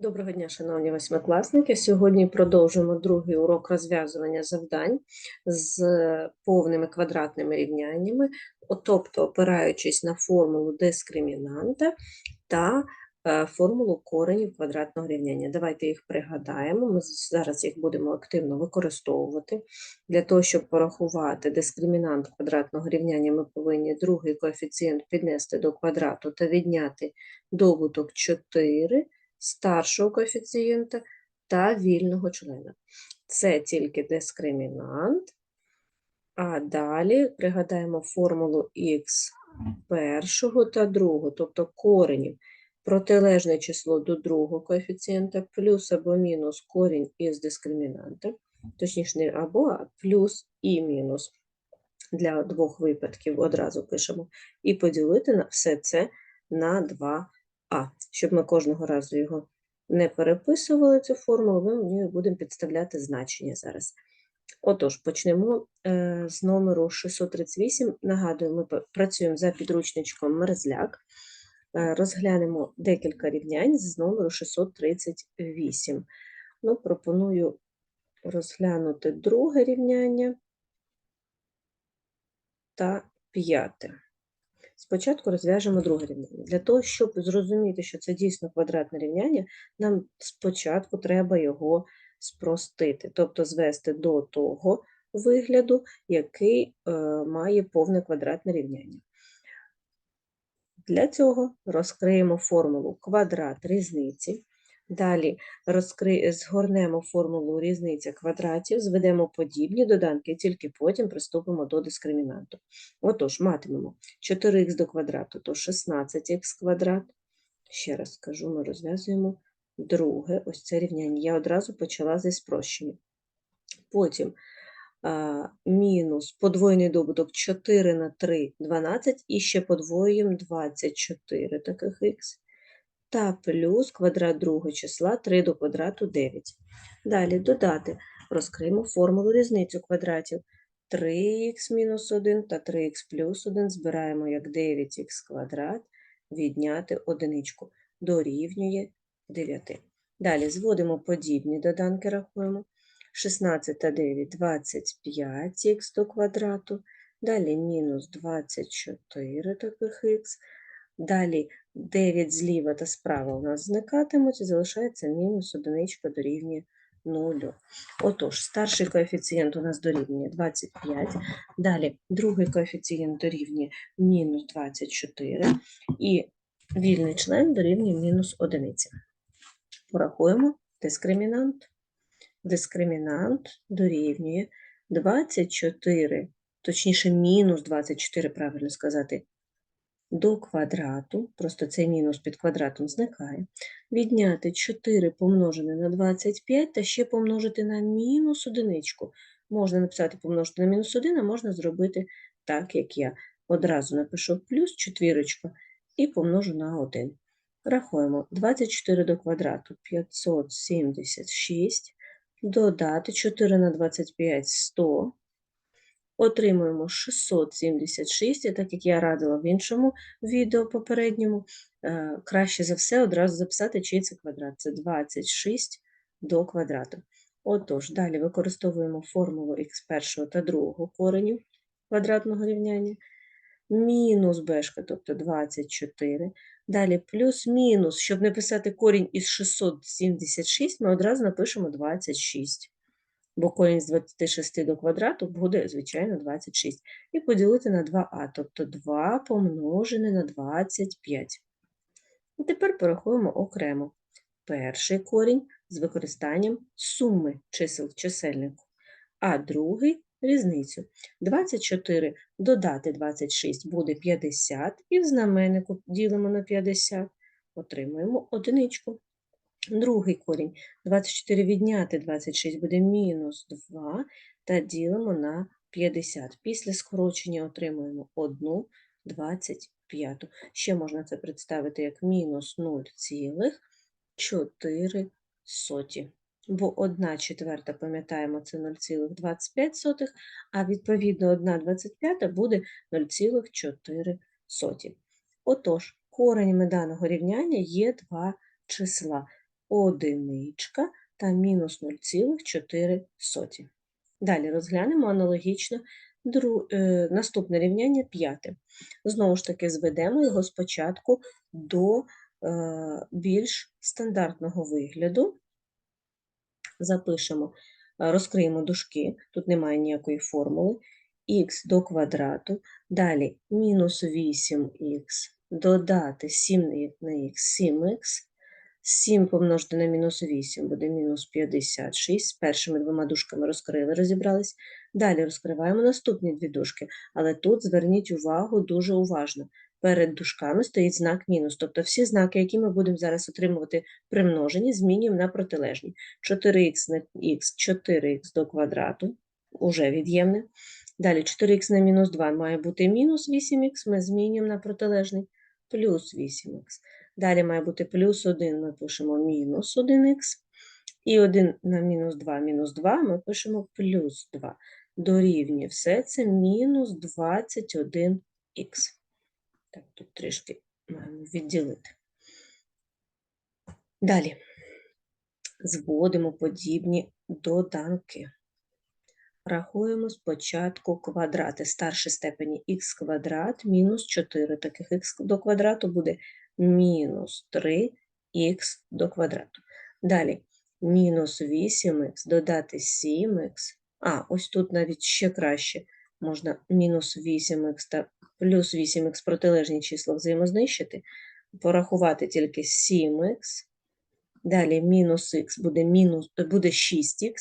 Доброго дня, шановні восьмикласники. Сьогодні продовжуємо другий урок розв'язування завдань з повними квадратними рівняннями, тобто опираючись на формулу дискримінанта та е, формулу коренів квадратного рівняння. Давайте їх пригадаємо. Ми зараз їх будемо активно використовувати. Для того, щоб порахувати дискримінант квадратного рівняння, ми повинні другий коефіцієнт піднести до квадрату та відняти добуток 4 старшого коефіцієнта та вільного члена. Це тільки дискримінант. А далі пригадаємо формулу х першого та другого, тобто коренів. Протилежне число до другого коефіцієнта плюс або мінус корінь із дискримінанта, точніше не або, а плюс і мінус. Для двох випадків одразу пишемо. І поділити на все це на 2 а, щоб ми кожного разу його не переписували, цю формулу, ми в ній будемо підставляти значення зараз. Отож, почнемо е, з номеру 638. Нагадую, ми працюємо за підручничком Мерзляк. Е, розглянемо декілька рівнянь з номеру 638. Ну, пропоную розглянути друге рівняння та п'яте. Спочатку розв'яжемо друге рівняння. Для того, щоб зрозуміти, що це дійсно квадратне рівняння, нам спочатку треба його спростити, тобто звести до того вигляду, який е, має повне квадратне рівняння. Для цього розкриємо формулу квадрат різниці. Далі розкри... згорнемо формулу різниця квадратів, зведемо подібні доданки, тільки потім приступимо до дискримінанту. Отож, матимемо 4х до квадрату, то 16х квадрат. Ще раз скажу, ми розв'язуємо друге, ось це рівняння. Я одразу почала зі спрощення. Потім а, мінус подвоєний добуток 4 на 3 – 12, і ще подвоюємо 24 таких х та плюс квадрат другого числа 3 до квадрату 9. Далі додати, розкриємо формулу різницю квадратів. 3х мінус 1 та 3х плюс 1 збираємо як 9х квадрат, відняти одиничку, дорівнює 9. Далі зводимо подібні доданки, рахуємо. 16 та 9 – 25х до квадрату, далі мінус 24 таких х, далі 9 зліва та справа у нас зникатимуть і залишається мінус одиничка дорівнює 0. Отож, старший коефіцієнт у нас дорівнює 25, далі другий коефіцієнт дорівнює мінус 24 і вільний член дорівнює мінус 1. Порахуємо дискримінант. Дискримінант дорівнює 24, точніше мінус 24, правильно сказати, до квадрату, просто цей мінус під квадратом зникає, відняти 4 помножене на 25 та ще помножити на мінус одиничку. Можна написати помножити на мінус 1, а можна зробити так, як я. Одразу напишу плюс четвірочка і помножу на 1. Рахуємо 24 до квадрату 576, додати 4 на 25 – 100, отримуємо 676, і так як я радила в іншому відео попередньому, е, краще за все одразу записати, чий це квадрат. Це 26 до квадрату. Отож, далі використовуємо формулу х першого та другого коренів квадратного рівняння. Мінус бешка, тобто 24. Далі плюс-мінус, щоб не писати корінь із 676, ми одразу напишемо 26 бо корінь з 26 до квадрату буде, звичайно, 26. І поділити на 2а, тобто 2 помножене на 25. І тепер порахуємо окремо. Перший корінь з використанням суми чисел в чисельнику, а другий – різницю. 24 додати 26 буде 50, і в знаменнику ділимо на 50, отримуємо одиничку. Другий корінь 24 відняти 26 буде мінус 2 та ділимо на 50. Після скорочення отримуємо 1 25. Ще можна це представити як мінус 0,4. Бо 1 четверта, пам'ятаємо, це 0,25, а відповідно 1 25 буде 0,4. Отож, коренями даного рівняння є два числа одиничка та мінус 0,4. Далі розглянемо аналогічно дру... е, наступне рівняння п'яте. Знову ж таки, зведемо його спочатку до е, більш стандартного вигляду. Запишемо, е, розкриємо дужки, тут немає ніякої формули, х до квадрату, далі мінус 8х, додати 7 на х, 7х, 7 помножити на мінус 8 буде мінус 56. З першими двома дужками розкрили, розібрались. Далі розкриваємо наступні дві дужки, але тут зверніть увагу дуже уважно. Перед дужками стоїть знак мінус, тобто всі знаки, які ми будемо зараз отримувати при множенні, змінюємо на протилежні. 4х на х, 4х до квадрату, уже від'ємне. Далі 4х на мінус 2 має бути мінус 8х, ми змінюємо на протилежний плюс 8х. Далі має бути плюс 1, ми пишемо мінус 1х. І 1 на мінус 2, мінус 2 ми пишемо плюс 2. Дорівнює все це мінус 21х. Так, тут трішки маємо відділити. Далі зводимо подібні доданки. Рахуємо спочатку квадрати. Старші степені х квадрат мінус 4. Таких х до квадрату буде мінус 3х до квадрату. Далі мінус 8х додати 7х. А, ось тут навіть ще краще. Можна мінус 8х та плюс 8х протилежні числа взаємознищити, порахувати тільки 7х. Далі мінус х буде, мінус, буде 6х,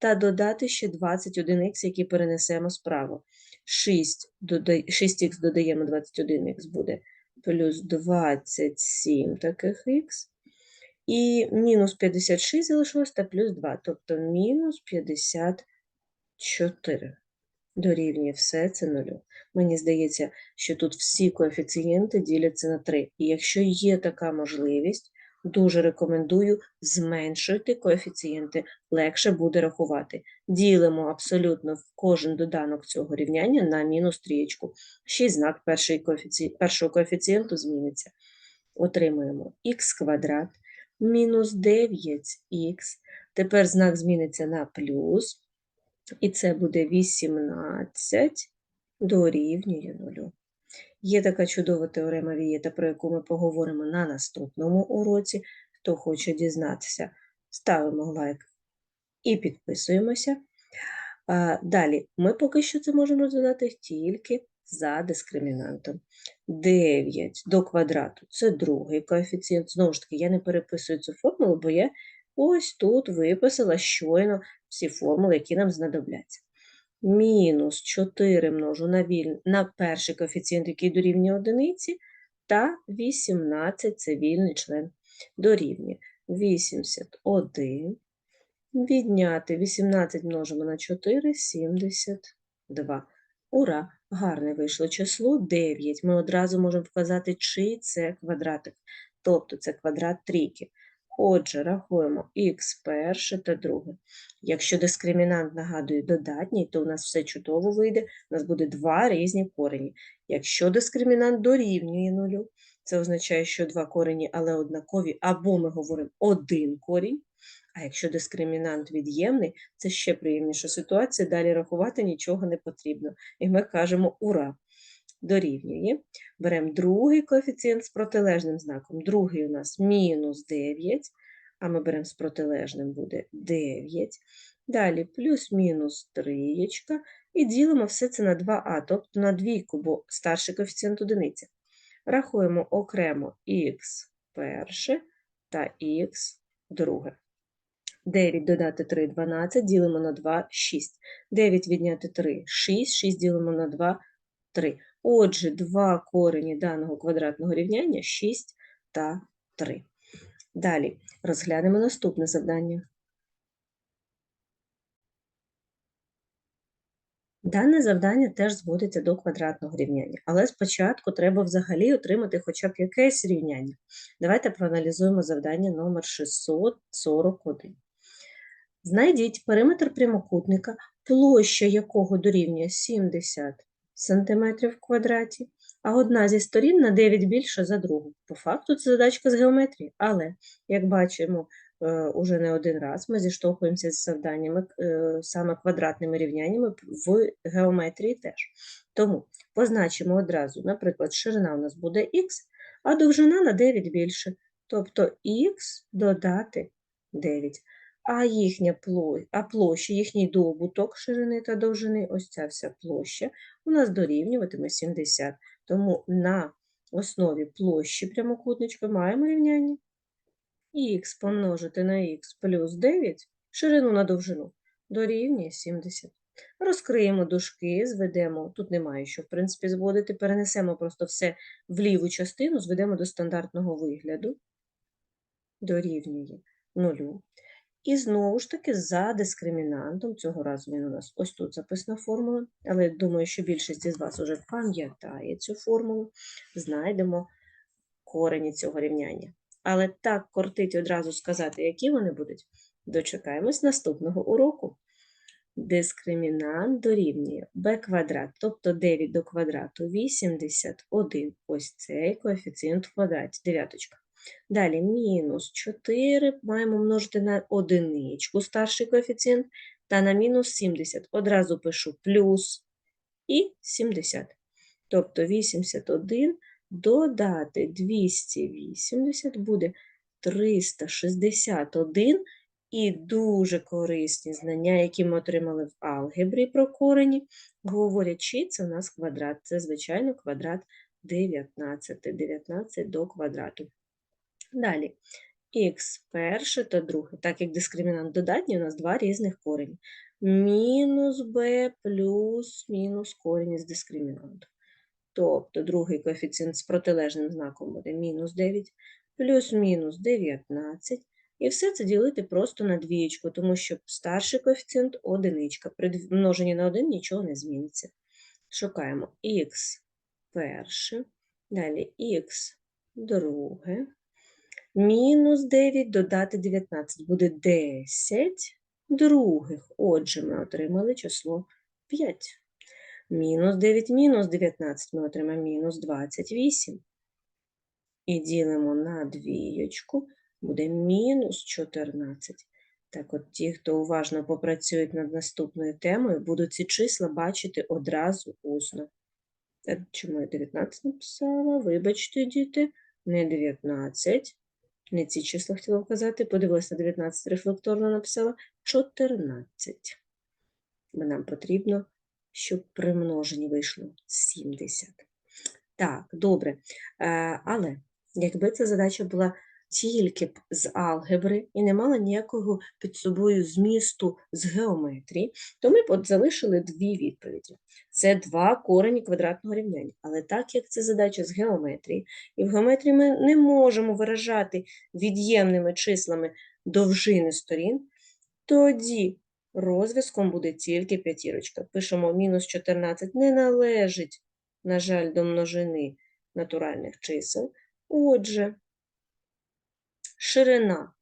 та додати ще 21х, які перенесемо справа. 6, 6х додаємо 21х буде плюс 27 таких х. І мінус 56 залишилось та плюс 2, тобто мінус 54. Дорівнює все це нулю. Мені здається, що тут всі коефіцієнти діляться на 3. І якщо є така можливість, дуже рекомендую зменшити коефіцієнти, легше буде рахувати. Ділимо абсолютно кожен доданок цього рівняння на мінус трієчку. Ще знак першого коефіцієнту зміниться. Отримуємо х квадрат мінус 9х. Тепер знак зміниться на плюс, і це буде 18 дорівнює 0. Є така чудова теорема Вієта, про яку ми поговоримо на наступному уроці. Хто хоче дізнатися, ставимо лайк і підписуємося. Далі, ми поки що це можемо розв'язати тільки за дискримінантом. 9 до квадрату це другий коефіцієнт. Знову ж таки, я не переписую цю формулу, бо я ось тут виписала щойно всі формули, які нам знадобляться мінус 4 множу на віль... на перший коефіцієнт, який дорівнює одиниці, та 18 це вільний член дорівнює 81. Відняти 18 множимо на 4 72. Ура! Гарне вийшло число 9. Ми одразу можемо вказати, чий це квадратик. Тобто це квадрат трійки. Отже, рахуємо х перше та друге. Якщо дискримінант нагадує додатній, то у нас все чудово вийде, у нас буде два різні корені. Якщо дискримінант дорівнює нулю, це означає, що два корені, але однакові, або ми говоримо один корінь. А якщо дискримінант від'ємний, це ще приємніша ситуація, далі рахувати нічого не потрібно. І ми кажемо ура! Дорівнює. Беремо другий коефіцієнт з протилежним знаком. Другий у нас мінус 9, а ми беремо з протилежним буде 9. Далі плюс-мінус 3, і ділимо все це на 2а, тобто на двійку, бо старший коефіцієнт одиниця. Рахуємо окремо х перше та х друге. 9 додати 3 12, ділимо на 2 6. 9 відняти 3 6, 6 ділимо на 2 3. Отже, два корені даного квадратного рівняння 6 та 3. Далі розглянемо наступне завдання. Дане завдання теж зводиться до квадратного рівняння, але спочатку треба взагалі отримати хоча б якесь рівняння. Давайте проаналізуємо завдання номер 641. Знайдіть периметр прямокутника, площа якого дорівнює 70 см в квадраті, а одна зі сторін на 9 більша за другу. По факту це задачка з геометрії, але, як бачимо, е, уже не один раз ми зіштовхуємося з завданнями е, саме квадратними рівняннями в геометрії теж. Тому позначимо одразу, наприклад, ширина у нас буде х, а довжина на 9 більше, тобто х додати 9. А їхня площа, а площа, їхній добуток ширини та довжини, ось ця вся площа, у нас дорівнюватиме 70. Тому на основі площі прямокутничка маємо рівняння х помножити на х плюс 9, ширину на довжину, дорівнює 70. Розкриємо дужки, зведемо, тут немає що, в принципі, зводити, перенесемо просто все в ліву частину, зведемо до стандартного вигляду, дорівнює 0. І знову ж таки за дискримінантом, цього разу він у нас ось тут записана формула, але я думаю, що більшість із вас вже пам'ятає цю формулу, знайдемо корені цього рівняння. Але так кортить одразу сказати, які вони будуть, дочекаємось наступного уроку. Дискримінант дорівнює b квадрат, тобто 9 до квадрату 81. Ось цей коефіцієнт в квадраті, дев'яточка. Далі мінус 4 маємо множити на одиничку старший коефіцієнт та на мінус 70. Одразу пишу плюс і 70. Тобто 81 додати 280 буде 361 і дуже корисні знання, які ми отримали в алгебрі про корені, говорять, чи це у нас квадрат. Це, звичайно, квадрат 19, 19 до квадрату. Далі, х перше та друге, так як дискримінант додатній, у нас два різних корені. Мінус b плюс мінус корінь із дискримінанту. Тобто другий коефіцієнт з протилежним знаком буде мінус 9, плюс мінус 19. І все це ділити просто на двієчку, тому що старший коефіцієнт одиничка. При множенні на 1 нічого не зміниться. Шукаємо х перше, далі х друге, мінус 9 додати 19 буде 10 других. Отже, ми отримали число 5. Мінус 9 мінус 19 ми отримаємо мінус 28. І ділимо на двієчку, буде мінус 14. Так от ті, хто уважно попрацюють над наступною темою, будуть ці числа бачити одразу усно. Е, Чому я 19 написала? Вибачте, діти, не 19. Не ці числа хотіла вказати. Подивилася на 19, рефлекторно написала 14. Бо нам потрібно, щоб при множенні вийшло 70. Так, добре. Е, Але якби ця задача була тільки б з алгебри і не мала ніякого під собою змісту з геометрії, то ми б от залишили дві відповіді. Це два корені квадратного рівняння. Але так як це задача з геометрії, і в геометрії ми не можемо виражати від'ємними числами довжини сторін, тоді розв'язком буде тільки п'ятірочка. Пишемо мінус 14 не належить, на жаль, до множини натуральних чисел. Отже, ширина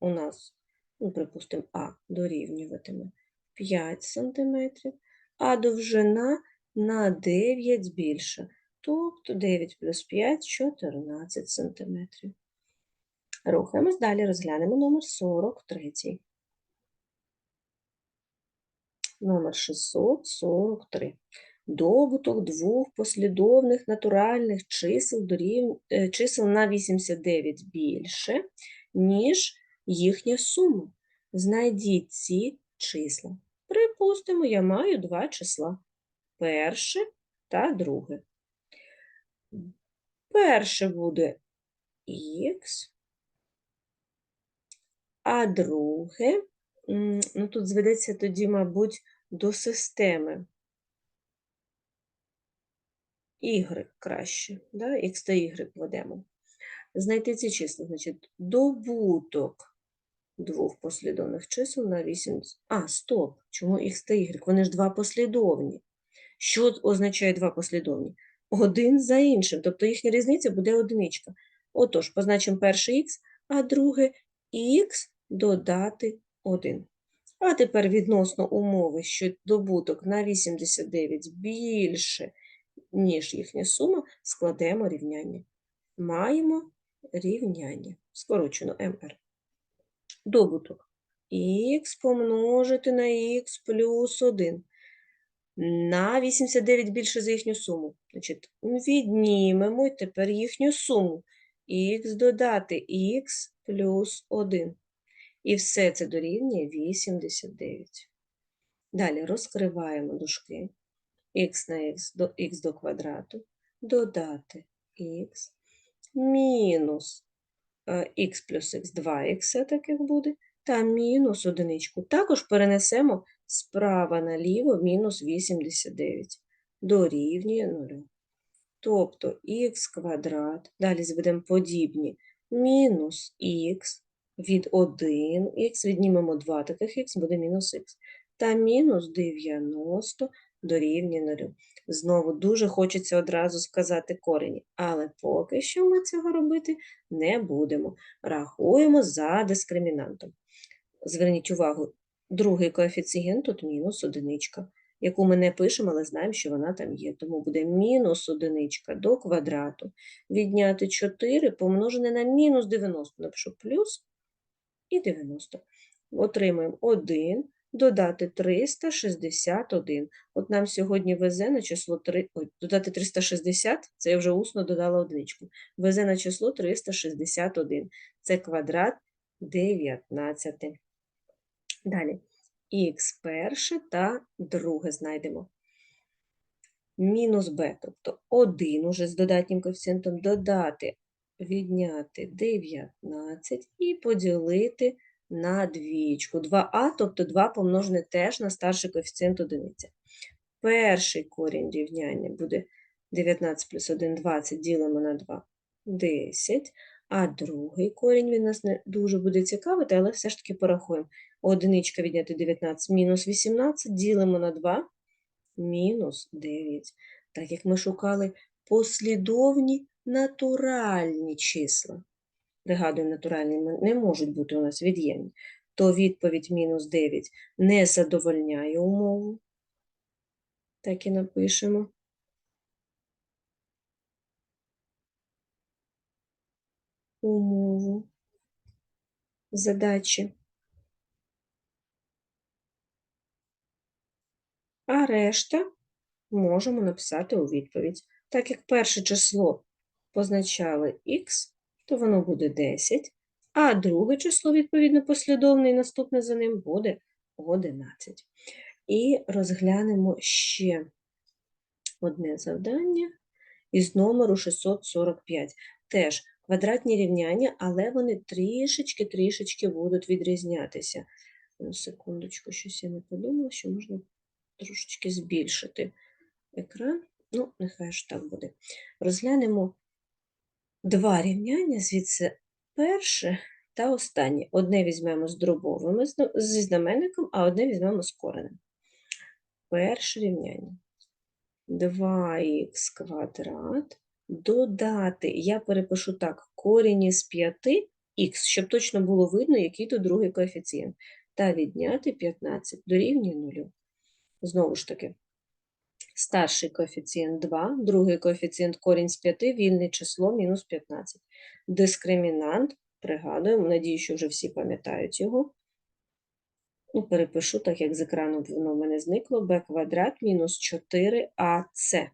у нас, ну, припустимо, А дорівнюватиме 5 см, а довжина на 9 більше. Тобто 9 плюс 5 – 14 см. Рухаємось далі, розглянемо номер 43. Номер 643. Добуток двох послідовних натуральних чисел, дорів... е, чисел на 89 більше, ніж їхня сума. Знайдіть ці числа. Припустимо, я маю два числа. Перше та друге. Перше буде х, а друге, ну тут зведеться тоді, мабуть, до системи. Y краще, да? X та Y ведемо. Знайти ці числа, значить, добуток двох послідовних чисел на 8. А, стоп, чому X та Y? Вони ж два послідовні. Що означає два послідовні? Один за іншим, тобто їхня різниця буде одиничка. Отож, позначимо перше х, а друге х додати 1. А тепер відносно умови, що добуток на 89 більше, ніж їхня сума, складемо рівняння. Маємо рівняння, скорочено МР. Добуток х помножити на х плюс 1 на 89 більше за їхню суму. Значить, віднімемо тепер їхню суму. х додати х плюс 1. І все це дорівнює 89. Далі розкриваємо дужки. Х на х до х до квадрату, додати х, мінус х плюс х 2х, так як буде, та мінус одиничку. Також перенесемо справа наліво мінус 89 дорівнює 0. Тобто х квадрат, далі зведемо подібні, мінус х від 1х, віднімемо 2 таких х, буде мінус х, та мінус 90 дорівнює 0. Знову дуже хочеться одразу сказати корені, але поки що ми цього робити не будемо. Рахуємо за дискримінантом. Зверніть увагу, другий коефіцієнт тут мінус одиничка, яку ми не пишемо, але знаємо, що вона там є. Тому буде мінус одиничка до квадрату. Відняти 4 помножене на мінус 90. Напишу плюс і 90. Отримаємо 1, додати 361. От нам сьогодні везе на число 3, ой, додати 360, це я вже усно додала одиничку. Везе на число 361. Це квадрат 19. Далі х перше та друге знайдемо. Мінус b, тобто 1 уже з додатнім коефіцієнтом додати, відняти 19 і поділити на двічку. 2а, тобто 2 помножене теж на старший коефіцієнт одиниця. Перший корінь рівняння буде 19 плюс 1 – 20, ділимо на 2 – 10. А другий корінь він нас не дуже буде цікавити, але все ж таки порахуємо. Одиничка відняти 19 мінус 18, ділимо на 2 мінус 9. Так як ми шукали послідовні натуральні числа. Пригадую, натуральні не можуть бути у нас від'ємні, то відповідь мінус 9 не задовольняє умову. Так і напишемо. Умову задачі. А решта можемо написати у відповідь. Так як перше число позначали х, то воно буде 10, а друге число, відповідно, послідовне і наступне за ним буде 11. І розглянемо ще одне завдання із номеру 645. Теж квадратні рівняння, але вони трішечки-трішечки будуть відрізнятися. Ну, секундочку, щось я не подумала, що можна трошечки збільшити екран. Ну, нехай ж так буде. Розглянемо два рівняння, звідси перше та останнє. Одне візьмемо з дробовим зі знаменником, а одне візьмемо з коренем. Перше рівняння. 2х квадрат додати, я перепишу так, корінь із 5х, щоб точно було видно, який тут другий коефіцієнт, та відняти 15 дорівнює 0. Знову ж таки, старший коефіцієнт 2, другий коефіцієнт корінь з 5, вільне число мінус 15. Дискримінант, пригадуємо, надію, що вже всі пам'ятають його. Ну, Перепишу, так як з екрану воно в мене зникло, b квадрат мінус 4ac.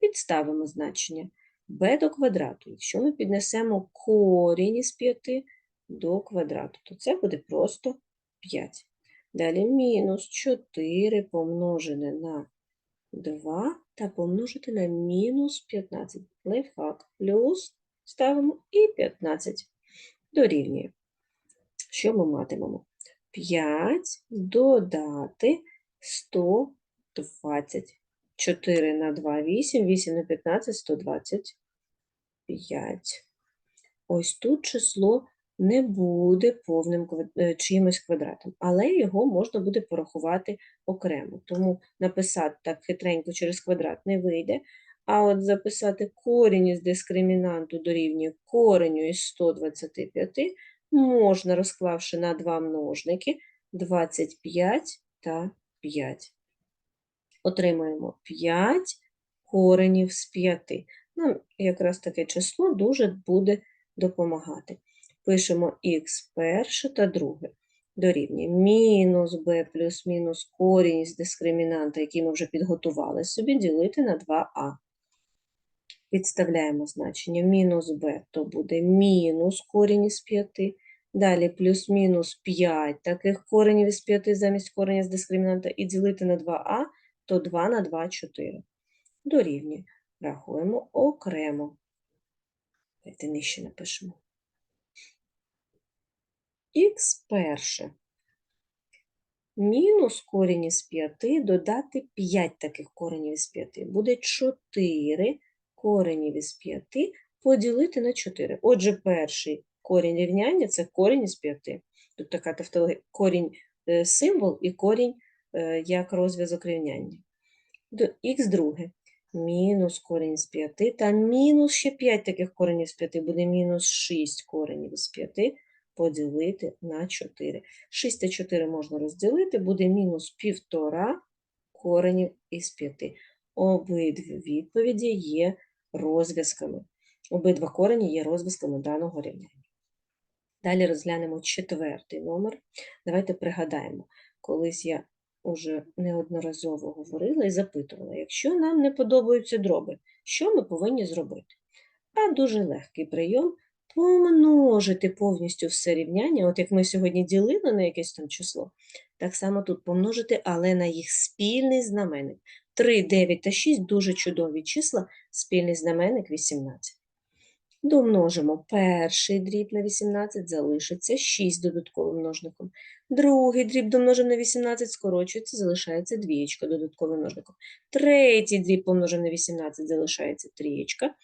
Підставимо значення b до квадрату. Якщо ми піднесемо корінь із 5 до квадрату, то це буде просто 5. Далі мінус 4 помножене на 2 та помножити на мінус 15. Лайфхак. Плюс ставимо і 15 дорівнює. Що ми матимемо? 5 додати 120. 4 на 2 – 8, 8 на 15 – 125. Ось тут число не буде повним е, чимось квадратом, але його можна буде порахувати окремо. Тому написати так хитренько через квадрат не вийде. А от записати корінь із дискримінанту дорівнює кореню із 125 можна, розклавши на два множники 25 та 5. Отримаємо 5 коренів з 5. Нам якраз таке число дуже буде допомагати. Пишемо х перше та друге дорівнює мінус b плюс мінус корінь з дискримінанта, який ми вже підготували собі, ділити на 2а. Підставляємо значення мінус b, то буде мінус корінь із 5. Далі плюс-мінус 5 таких коренів із 5 замість кореня з дискримінанта і ділити на 2а, то 2 на 2 – 4. Дорівнює. Рахуємо окремо. Давайте нижче напишемо. Х перше. Мінус корінь із 5 додати 5 таких коренів із 5. Буде 4 коренів із 5 поділити на 4. Отже, перший корінь рівняння – це корінь із 5. Тут така тавтологія. Корінь е, символ і корінь е, як розв'язок рівняння. Х друге. Мінус корінь з 5 та мінус ще 5 таких коренів з 5 буде мінус 6 коренів з 5 поділити на 4. 6 та 4 можна розділити, буде мінус 1,5 коренів із 5. Обидві відповіді є розв'язками. Обидва корені є розв'язками даного рівняння. Далі розглянемо четвертий номер. Давайте пригадаємо, колись я уже неодноразово говорила і запитувала, якщо нам не подобаються дроби, що ми повинні зробити? А дуже легкий прийом помножити повністю все рівняння, от як ми сьогодні ділили на якесь там число, так само тут помножити, але на їх спільний знаменник. 3, 9 та 6 дуже чудові числа, спільний знаменник 18. Домножимо перший дріб на 18, залишиться 6 додатковим множником. Другий дріб домножимо на 18, скорочується, залишається двієчка додатковим множником. Третій дріб помножимо на 18, залишається трієчка.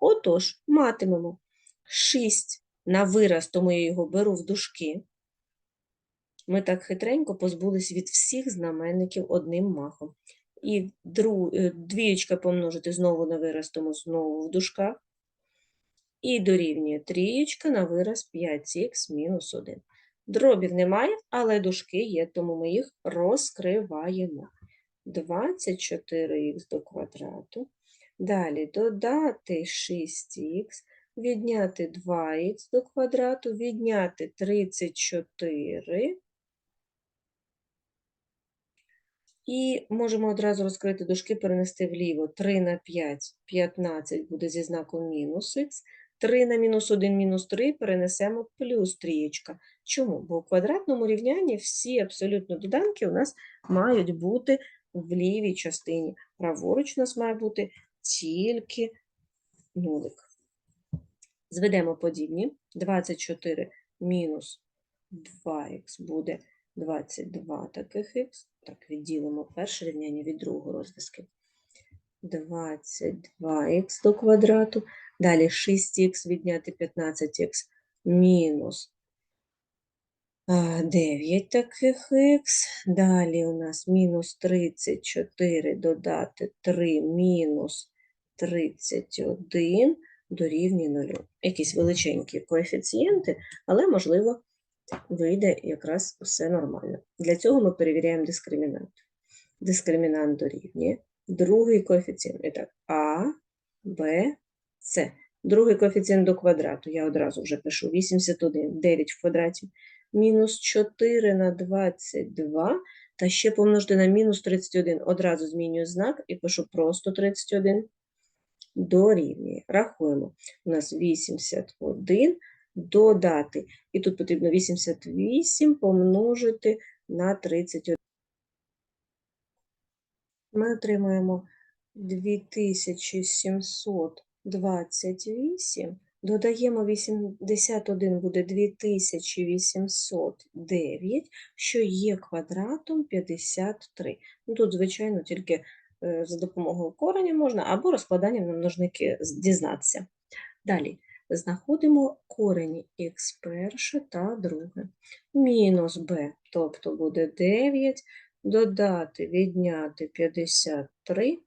Отож, матимемо 6 на вираз, тому я його беру в дужки. Ми так хитренько позбулись від всіх знаменників одним махом. І дру... е, двієчка помножити знову на вираз, тому знову в дужках. І дорівнює трієчка на вираз 5х мінус 1. Дробів немає, але дужки є, тому ми їх розкриваємо. 24х до квадрату. Далі додати 6х, відняти 2х до квадрату, відняти 34. І можемо одразу розкрити дужки, перенести вліво. 3 на 5, 15 буде зі знаком мінус х. 3 на мінус 1, мінус 3 перенесемо плюс трієчка. Чому? Бо у квадратному рівнянні всі абсолютно доданки у нас мають бути в лівій частині. Праворуч у нас має бути тільки нулик. Зведемо подібні. 24 мінус 2х буде 22 таких х. Так, відділимо перше рівняння від другого розв'язки. 22х до квадрату. Далі 6х відняти 15х мінус 9 таких х. Далі у нас мінус 34 додати 3 мінус 31 дорівнює 0. Якісь величенькі коефіцієнти, але, можливо, вийде якраз все нормально. Для цього ми перевіряємо дискримінант. Дискримінант дорівнює другий коефіцієнт. І так, А, Б, С. Другий коефіцієнт до квадрату. Я одразу вже пишу 81, 9 в квадраті. Мінус 4 на 22, та ще помножити на мінус 31. Одразу змінюю знак і пишу просто 31. Дорівнює. Рахуємо. У нас 81 додати. І тут потрібно 88 помножити на 31. Ми отримуємо 2728. Додаємо 81 буде 2809, що є квадратом 53. Ну, Тут, звичайно, тільки за допомогою кореня можна або розкладанням на множники дізнатися. Далі знаходимо корені х перше та друге. Мінус b, тобто буде 9, додати, відняти 53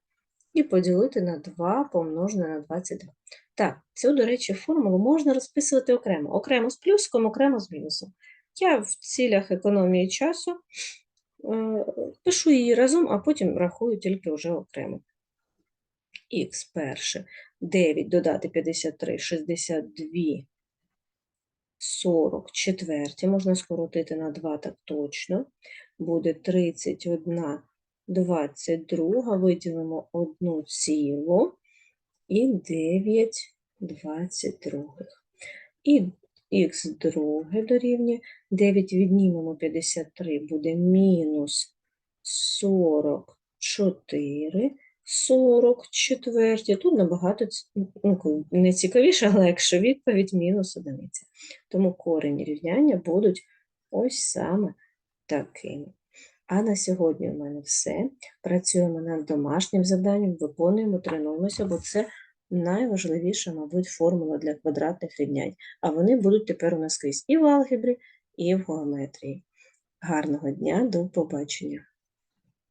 і поділити на 2 помножене на 22. Так, цю, до речі, формулу можна розписувати окремо. Окремо з плюсиком, окремо з мінусом. Я в цілях економії часу е, пишу її разом, а потім рахую тільки вже окремо. х перше 9 додати 53, 62, 44. Можна скоротити на 2 так точно. Буде 31, 22. Виділимо 1 цілу і 9 22. І х друге дорівнює 9 віднімемо 53, буде мінус 44, 44. Тут набагато ну, не цікавіше, але якщо відповідь мінус одиниця. Тому корені рівняння будуть ось саме такими. А на сьогодні у мене все. Працюємо над домашнім завданням, виконуємо, тренуємося, бо це найважливіша, мабуть, формула для квадратних рівнянь. А вони будуть тепер у нас скрізь і в алгебрі, і в геометрії. Гарного дня, до побачення!